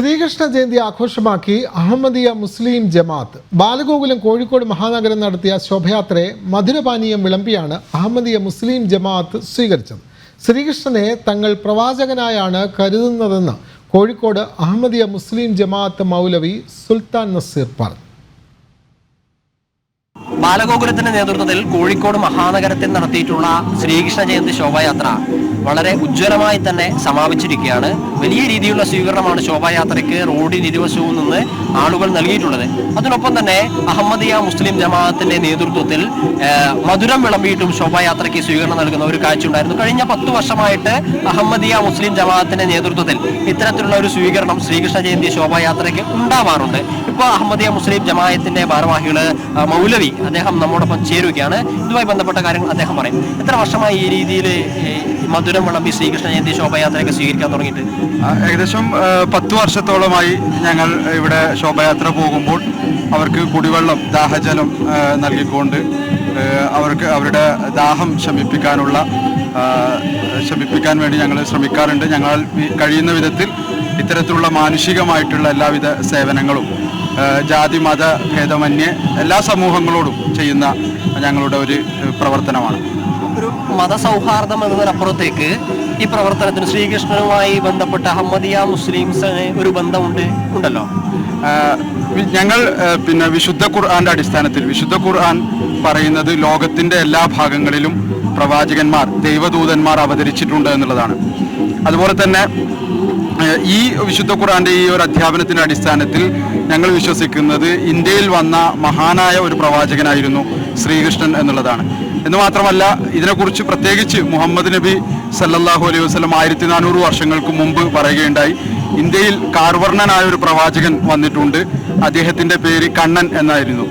ശ്രീകൃഷ്ണ ജയന്തി ആഘോഷമാക്കി അഹമ്മദിയ മുസ്ലിം ജമാഅത്ത്. ബാലഗോകുലം കോഴിക്കോട് മഹാനഗരം നടത്തിയ ശോഭയാത്രയെ മധുരപാനീയം വിളമ്പിയാണ് അഹമ്മദിയ മുസ്ലിം ജമാഅത്ത് സ്വീകരിച്ചത്. ശ്രീകൃഷ്ണനെ തങ്ങൾ പ്രവാചകനായാണ് കരുതുന്നതെന്ന് കോഴിക്കോട് അഹമ്മദിയ മുസ്ലിം ജമാഅത്ത് മൗലവി സുൽത്താൻ നസീർ പറഞ്ഞു. ബാലഗോകുലത്തിന്റെ നേതൃത്വത്തിൽ കോഴിക്കോട് മഹാനഗരത്തിൽ നടത്തിയിട്ടുള്ള ശ്രീകൃഷ്ണ ജയന്തി ശോഭായാത്ര വളരെ ഉജ്ജ്വലമായി തന്നെ സമാപിച്ചിരിക്കുകയാണ്. വലിയ രീതിയിലുള്ള സ്വീകരണമാണ് ശോഭായാത്രയ്ക്ക് റോഡിന് ഇരുവശവും നിന്ന് ആളുകൾ നൽകിയിട്ടുള്ളത്. അതിനൊപ്പം തന്നെ അഹമ്മദിയ മുസ്ലിം ജമാഅത്തിന്റെ നേതൃത്വത്തിൽ മധുരം വിളമ്പിയിട്ടും ശോഭായാത്രയ്ക്ക് സ്വീകരണം നൽകുന്ന ഒരു കാഴ്ച ഉണ്ടായിരുന്നു. കഴിഞ്ഞ പത്ത് വർഷമായിട്ട് അഹമ്മദിയ മുസ്ലിം ജമാഅത്തിന്റെ നേതൃത്വത്തിൽ ഇത്തരത്തിലുള്ള ഒരു സ്വീകരണം ശ്രീകൃഷ്ണ ജയന്തി ശോഭായാത്രയ്ക്ക് ഉണ്ടാവാറുണ്ട്. ഇപ്പോൾ അഹമ്മദിയ മുസ്ലിം ജമാഅത്തിന്റെ ഭാരവാഹികൾ മൗലവി അദ്ദേഹം നമ്മോടൊപ്പം ചേരുകയാണ്. ഇതുമായി ബന്ധപ്പെട്ട കാര്യങ്ങൾ അദ്ദേഹം പറയും. എത്ര വർഷമായി ഈ രീതിയിൽ മധുരം വിളമ്പി ശ്രീകൃഷ്ണ ജയന്തി ശോഭയാത്രയൊക്കെ സ്വീകരിക്കാൻ തുടങ്ങിയിട്ട്? ഏകദേശം പത്ത് വർഷത്തോളമായി ഞങ്ങൾ ഇവിടെ ശോഭയാത്ര പോകുമ്പോൾ അവർക്ക് കുടിവെള്ളം ദാഹജലം നൽകിക്കൊണ്ട് അവർക്ക് അവരുടെ ദാഹം ശമിപ്പിക്കാനുള്ള ശമിപ്പിക്കാൻ വേണ്ടി ഞങ്ങൾ ശ്രമിക്കാറുണ്ട്. ഞങ്ങൾ കഴിയുന്ന വിധത്തിൽ ഇത്തരത്തിലുള്ള മാനുഷികമായിട്ടുള്ള എല്ലാവിധ സേവനങ്ങളും ജാതി മത ഭേദമന്യേ എല്ലാ സമൂഹങ്ങളോടും ചെയ്യുന്ന ഞങ്ങളുടെ ഒരു പ്രവർത്തനമാണ്. ഒരു മതസൗഹാർദ്ദം എന്നതിനപ്പുറത്തേക്ക് ഈ പ്രവർത്തനത്തിന് ശ്രീകൃഷ്ണനുമായി ബന്ധപ്പെട്ട അഹമ്മദിയ മുസ്ലിംസ് ഒരു ബന്ധമുണ്ട് ഉണ്ടല്ലോ? ഞങ്ങൾ പിന്നെ വിശുദ്ധ ഖുർആാന്റെ അടിസ്ഥാനത്തിൽ വിശുദ്ധ ഖുർആൻ പറയുന്നത് ലോകത്തിന്റെ എല്ലാ ഭാഗങ്ങളിലും പ്രവാചകന്മാർ ദൈവദൂതന്മാർ അവതരിച്ചിട്ടുണ്ട് എന്നുള്ളതാണ്. അതുപോലെ തന്നെ ഈ വിശുദ്ധ ഖുറാന്റെ ഈ ഒരു അധ്യാപനത്തിന്റെ അടിസ്ഥാനത്തിൽ ഞങ്ങൾ വിശ്വസിക്കുന്നത് ഇന്ത്യയിൽ വന്ന മഹാനായ ഒരു പ്രവാചകനായിരുന്നു ശ്രീകൃഷ്ണൻ എന്നുള്ളതാണ്. എന്ന് മാത്രമല്ല ഇതിനെക്കുറിച്ച് പ്രത്യേകിച്ച് മുഹമ്മദ് നബി സല്ലാഹു അലൈഹി വസ്ലം ആയിരത്തി നാനൂറ് വർഷങ്ങൾക്ക് മുമ്പ് പറയുകയുണ്ടായി. ഇന്ത്യയിൽ കാർവർണനായ ഒരു പ്രവാചകൻ വന്നിട്ടുണ്ട്. അദ്ദേഹത്തിന്റെ പേര് കണ്ണൻ എന്നായിരുന്നു.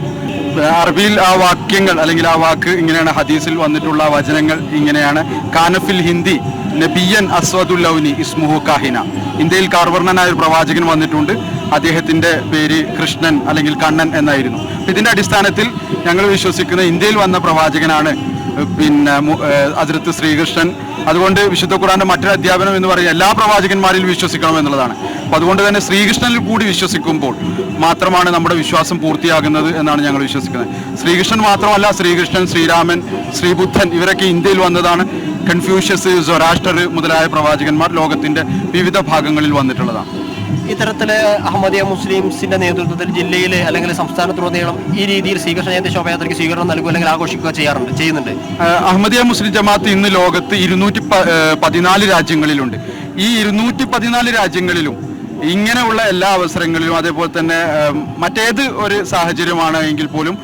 അറബിയിൽ ആ വാക്യങ്ങൾ അല്ലെങ്കിൽ ആ വാക്ക് ഇങ്ങനെയാണ് ഹദീസിൽ വന്നിട്ടുള്ള വചനങ്ങൾ ഇങ്ങനെയാണ്. കാനഫിൽ ഹിന്ദി നബിയൻ അസ്വദുല്ലൗനി ഇസ്മുഹു കാഹിന. ഇന്ത്യയിൽ കാർവർണനായ ഒരു പ്രവാചകൻ വന്നിട്ടുണ്ട്. അദ്ദേഹത്തിന്റെ പേര് കൃഷ്ണൻ അല്ലെങ്കിൽ കണ്ണൻ എന്നായിരുന്നു. ഇതിന്റെ അടിസ്ഥാനത്തിൽ ഞങ്ങൾ വിശ്വസിക്കുന്ന ഇന്ത്യയിൽ വന്ന പ്രവാചകനാണ് പിന്നെ അതിർത്ത് ശ്രീകൃഷ്ണൻ. അതുകൊണ്ട് വിശുദ്ധ ഖുറാന്റെ മറ്റൊരു അധ്യാപനം എന്ന് പറയുന്നത് എല്ലാ പ്രവാചകന്മാരിൽ വിശ്വസിക്കണം എന്നുള്ളതാണ്. അപ്പൊ അതുകൊണ്ട് തന്നെ ശ്രീകൃഷ്ണനിൽ കൂടി വിശ്വസിക്കുമ്പോൾ മാത്രമാണ് നമ്മുടെ വിശ്വാസം പൂർത്തിയാകുന്നത് എന്നാണ് ഞങ്ങൾ വിശ്വസിക്കുന്നത്. ശ്രീകൃഷ്ണൻ മാത്രമല്ല ശ്രീകൃഷ്ണൻ ശ്രീരാമൻ ശ്രീബുദ്ധൻ ഇവരൊക്കെ ഇന്ത്യയിൽ വന്നതാണ്. കൺഫ്യൂഷ്യസ് സൊരാഷ്ട്രർ മുതലായ പ്രവാചകന്മാർ ലോകത്തിന്റെ വിവിധ ഭാഗങ്ങളിൽ വന്നിട്ടുള്ളതാണ്. ഇത്തരത്തിൽ അഹമ്മദിയ മുസ്ലിംസിന്റെ നേതൃത്വത്തിൽ ജില്ലയിൽ അല്ലെങ്കിൽ സംസ്ഥാനത്തുടനീളം ഈ രീതിയിൽ ശ്രീകൃഷ്ണ ജയന്തി ശോഭയാത്രയ്ക്ക് സ്വീകരണം നൽകുക അല്ലെങ്കിൽ ആഘോഷിക്കുക ചെയ്യാറുണ്ട് ചെയ്യുന്നുണ്ട്. അഹമ്മദിയ മുസ്ലിം ജമാഅത്ത് ഇന്ന് ലോകത്ത് ഇരുന്നൂറ്റി പതിനാല് രാജ്യങ്ങളിലുണ്ട്. ഈ ഇരുന്നൂറ്റി പതിനാല് രാജ്യങ്ങളിലും ഇങ്ങനെയുള്ള എല്ലാ അവസരങ്ങളിലും അതേപോലെ തന്നെ മറ്റേത് ഒരു സാഹചര്യമാണ് എങ്കിൽ പോലും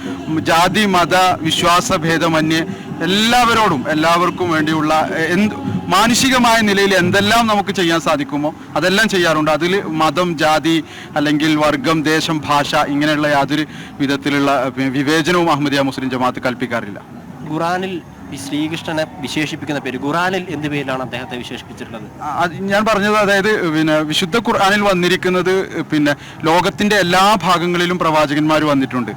ജാതി മത വിശ്വാസ ഭേദമന്യേ എല്ലാവരോടും എല്ലാവർക്കും വേണ്ടിയുള്ള എന്ത് മാനുഷികമായ നിലയിൽ എന്തെല്ലാം നമുക്ക് ചെയ്യാൻ സാധിക്കുമോ അതെല്ലാം ചെയ്യാറുണ്ട്. അതിൽ മതം ജാതി അല്ലെങ്കിൽ വർഗം ദേശം ഭാഷ ഇങ്ങനെയുള്ള യാതൊരു വിധത്തിലുള്ള വിവേചനവും അഹമ്മദിയ മുസ്ലിം ജമാഅത്ത് കൽപ്പിക്കാറില്ല. ഖുറാനിൽ ശ്രീകൃഷ്ണനെ വിശേഷിപ്പിക്കുന്ന പേര് ഖുറാനിൽ എന്ത് പേരിലാണ് അദ്ദേഹത്തെ വിശേഷിപ്പിച്ചിട്ടുള്ളത്? ഞാൻ പറഞ്ഞത് അതായത് പിന്നെ വിശുദ്ധ ഖുർആാനിൽ വന്നിരിക്കുന്നത് പിന്നെ ലോകത്തിന്റെ എല്ലാ ഭാഗങ്ങളിലും പ്രവാചകന്മാർ വന്നിട്ടുണ്ട്.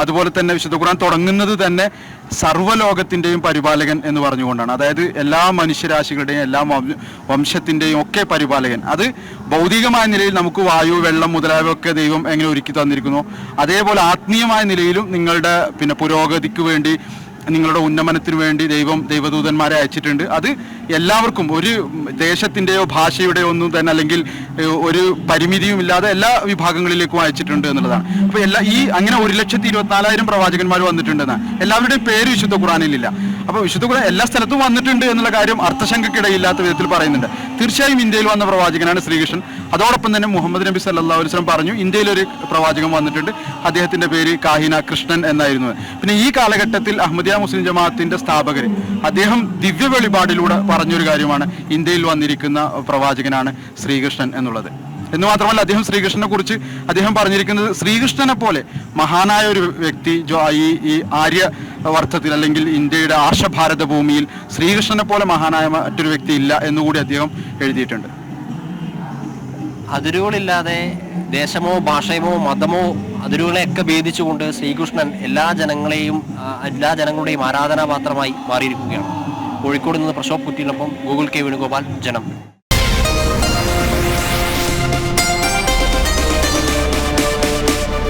അതുപോലെ തന്നെ വിശുദ്ധ ഖുർആൻ തുടങ്ങുന്നത് തന്നെ സർവലോകത്തിന്റെയും പരിപാലകൻ എന്ന് പറഞ്ഞുകൊണ്ടാണ്. അതായത് എല്ലാ മനുഷ്യരാശികളുടെയും എല്ലാ വംശത്തിന്റെയും ഒക്കെ പരിപാലകൻ. അത് ഭൗതികമായ നിലയിൽ നമുക്ക് വായു വെള്ളം മുതലായവയൊക്കെ ദൈവം എങ്ങനെ ഒരുക്കി തന്നിരിക്കുന്നു. അതേപോലെ ആത്മീയമായ നിലയിലും നിങ്ങളുടെ പിന്നെ പുരോഗതിക്ക് വേണ്ടി നിങ്ങളുടെ ഉന്നമനത്തിന് വേണ്ടി ദൈവം ദൈവദൂതന്മാരെ അയച്ചിട്ടുണ്ട്. അത് എല്ലാവർക്കും ഒരു ദേശത്തിന്റെയോ ഭാഷയുടെയോ ഒന്നും തന്നെ അല്ലെങ്കിൽ ഒരു പരിമിതിയും ഇല്ലാതെ എല്ലാ വിഭാഗങ്ങളിലേക്കും അയച്ചിട്ടുണ്ട് എന്നുള്ളതാണ്. അപ്പോൾ എല്ലാ ഈ അങ്ങനെ ഒരു ലക്ഷത്തി ഇരുപത്തിനാലായിരം പ്രവാചകന്മാർ വന്നിട്ടുണ്ടെന്നാണ്. എല്ലാവരുടെയും പേര് വിശുദ്ധ ഖുറാനിലില്ല അപ്പോൾ വിശുദ്ധ കുറാൻ എല്ലാ സ്ഥലത്തും വന്നിട്ടുണ്ട് എന്നുള്ള കാര്യം അർത്ഥശങ്കക്കിടയില്ലാത്ത വിധത്തിൽ പറയുന്നുണ്ട്. തീർച്ചയായും ഇന്ത്യയിൽ വന്ന പ്രവാചകനാണ് ശ്രീകൃഷ്ണൻ. അതോടൊപ്പം തന്നെ മുഹമ്മദ് നബി സല്ലാ വസല്ലം പറഞ്ഞു ഇന്ത്യയിൽ ഒരു പ്രവാചകൻ വന്നിട്ടുണ്ട്. അദ്ദേഹത്തിന്റെ പേര് കാഹിന കൃഷ്ണൻ എന്നായിരുന്നു. പിന്നെ ഈ കാലഘട്ടത്തിൽ അഹമ്മദിയ മുസ്ലിം ജമാഅത്തിന്റെ സ്ഥാപകർ അദ്ദേഹം ദിവ്യ വെളിപാടിലൂടെ പറഞ്ഞൊരു കാര്യമാണ് ഇന്ത്യയിൽ വന്നിരിക്കുന്ന പ്രവാചകനാണ് ശ്രീകൃഷ്ണൻ എന്നുള്ളത്. എന്ന് മാത്രമല്ല അദ്ദേഹം ശ്രീകൃഷ്ണനെ കുറിച്ച് അദ്ദേഹം പറഞ്ഞിരിക്കുന്നത് ശ്രീകൃഷ്ണനെ പോലെ മഹാനായ ഒരു വ്യക്തി ഈ ഈ ആര്യവർദ്ധത്തിൽ അല്ലെങ്കിൽ ഇന്ത്യയുടെ ആർഷഭാരത ഭൂമിയിൽ ശ്രീകൃഷ്ണനെ പോലെ മഹാനായ മറ്റൊരു വ്യക്തി ഇല്ല എന്നുകൂടി അദ്ദേഹം എഴുതിയിട്ടുണ്ട്. അതിരുകളില്ലാതെ ദേശമോ ഭാഷയോ മതമോ അതിരുകളെയൊക്കെ ഭേദിച്ചുകൊണ്ട് ശ്രീകൃഷ്ണൻ എല്ലാ ജനങ്ങളെയും എല്ലാ ജനങ്ങളുടെയും ആരാധനാപാത്രമായി മാറിയിരിക്കുകയാണ്. കോഴിക്കോട് നിന്ന് പ്രശോഭ് കുറ്റിയിലൊപ്പം ഗൂഗിൾ കെ വേണുഗോപാൽ ജനം.